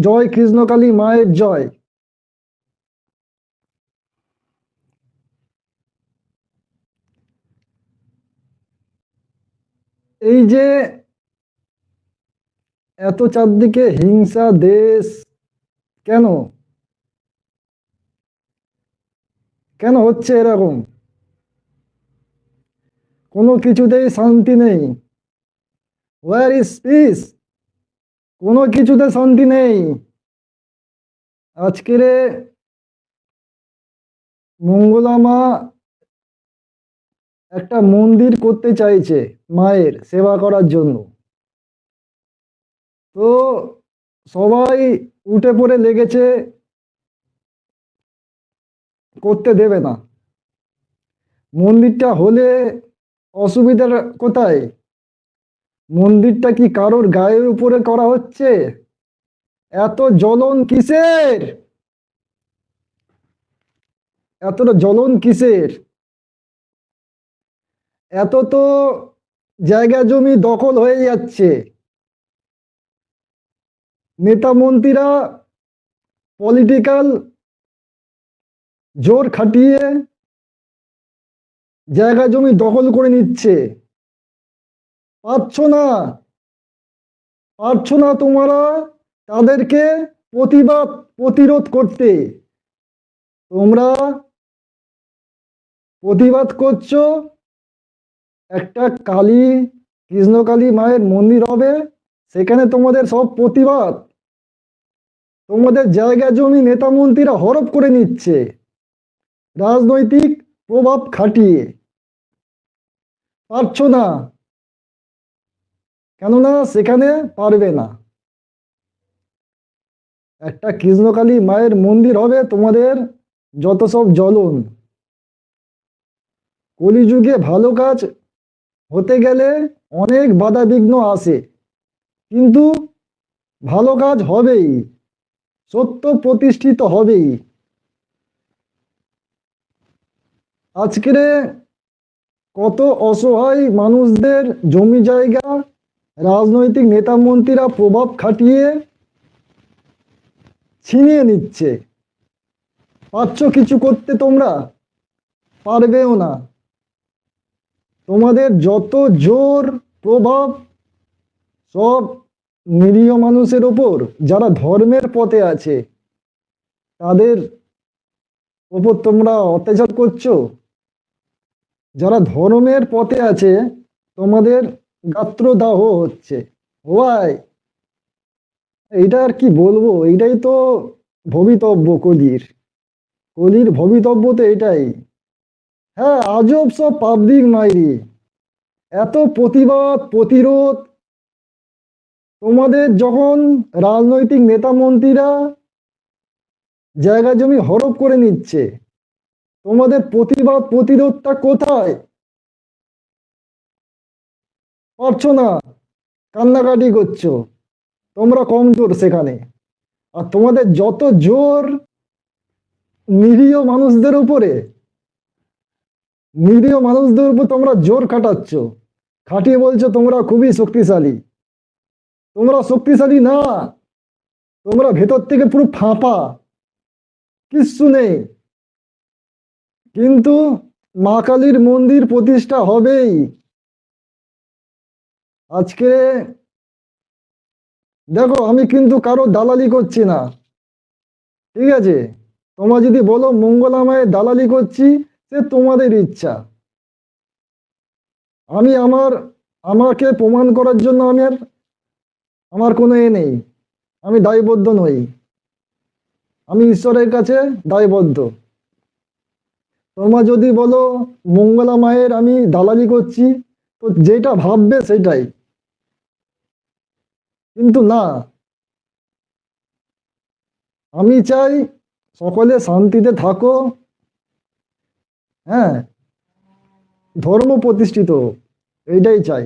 জয় কৃষ্ণকালী মায়ের জয়। এই যে এত চারদিকে হিংসা, দেশ, কেন? কেন হচ্ছে এরকম? কোনো কিছুতেই শান্তি নেই। ওয়ার ইজ পিস কোনো কিছুতে শান্তি নেই। আজকের মঙ্গলামা একটা মন্দির করতে চাইছে মায়ের সেবা করার জন্য। তো সবাই উঠে পড়ে লেগেছে, করতে দেবে না। মন্দিরটা হলে অসুবিধার কোথায়? মন্দিরটা কি কারোর গায়ের উপরে করা হচ্ছে? এত জ্বলন কিসের? এতটা জ্বলন কিসের? এত তো জায়গা জমি দখল হয়ে যাচ্ছে। নেতা মন্ত্রীরা পলিটিক্যাল জোর খাটিয়ে জায়গা জমি দখল করে নিচ্ছে। পারছ না পারছ না তোমরা তাদেরকে প্রতিবাদ, প্রতিরোধ করতে। তোমরা প্রতিবাদ করছ একটা কালী, কৃষ্ণকালী মায়ের মন্দির হবে, সেখানে তোমাদের সব প্রতিবাদ। তোমাদের জায়গা জমি নেতা মন্ত্রীরা হরপ করে নিচ্ছে। রাজনৈতিক প্রভাব খাটিয়ে। পারছ না কেননা সেখানে পারবে না। একটা কৃষ্ণকালী মায়ের মন্দির হবে তোমাদের যত সব জ্বলন। কলিযুগে ভালো কাজ হতে গেলে অনেক বাধা বিঘ্ন আসে, কিন্তু ভালো কাজ হবেই, সত্য প্রতিষ্ঠিত হবেই। আজকের কত অসহায় মানুষদের জমি জায়গা রাজনৈতিক নেতা মন্ত্রীরা প্রভাব খাটিয়ে ছিনিয়ে নিচ্ছে। পারছ কিছু করতে তোমরা? পারবেও না। তোমাদের যত জোর প্রভাব, সব নিরীহ মানুষের ওপর, যারা ধর্মের পথে আছে, তাদের ওপর তোমরা অত্যাচার করছ। যারা ধর্মের পথে আছে, তোমাদের গাত্রদাহ হচ্ছে। হোয়াই? এইটা আর কি বলব? এইটাই তো ভবিতব্য কলির। কলির ভবিতব্য তো এটাই হ্যাঁ আজব সব পাবলিক মাইরি। এত প্রতিবাদ, প্রতিরোধ। তোমাদের যখন রাজনৈতিক নেতা মন্ত্রীরা জায়গা জমি হরপ করে নিচ্ছে, তোমাদের প্রতিবাদ, প্রতিরোধটা কোথায়? পারছ না? কান্নাকাটি করছ। তোমরা কমজোর সেখানে। আর তোমাদের যত জোর নিরীহ মানুষদের উপরে, নিরীহ মানুষদের উপর তোমরা জোর খাটাচ্ছ। খাটিয়ে বলছো, তোমরা খুবই শক্তিশালী। তোমরা শক্তিশালী না। তোমরা ভেতর থেকে পুরো ফাঁপা। কিচ্ছু নেই। কিন্তু মা কালীর মন্দির প্রতিষ্ঠা হবেই। আজকে দেখো, আমি কিন্তু কারও দালালি করছি না। ঠিক আছে? তোমরা যদি বলো মঙ্গলামায় দালালি করছি, সে তোমাদের ইচ্ছা। আমি আমার, আমাকে প্রমাণ করার জন্য আমি আর, আমার কোনো এ নেই। আমি দায়বদ্ধ নই। আমি ঈশ্বরের কাছে দায়বদ্ধ। তোমরা যদি বলো মঙ্গলা মায়ের আমি দালালি করছি, তো যেটা ভাববে সেটাই। কিন্তু না। আমি চাই সকলে শান্তিতে থাকো। হ্যাঁ ধর্ম প্রতিষ্ঠিত এইটাই চাই।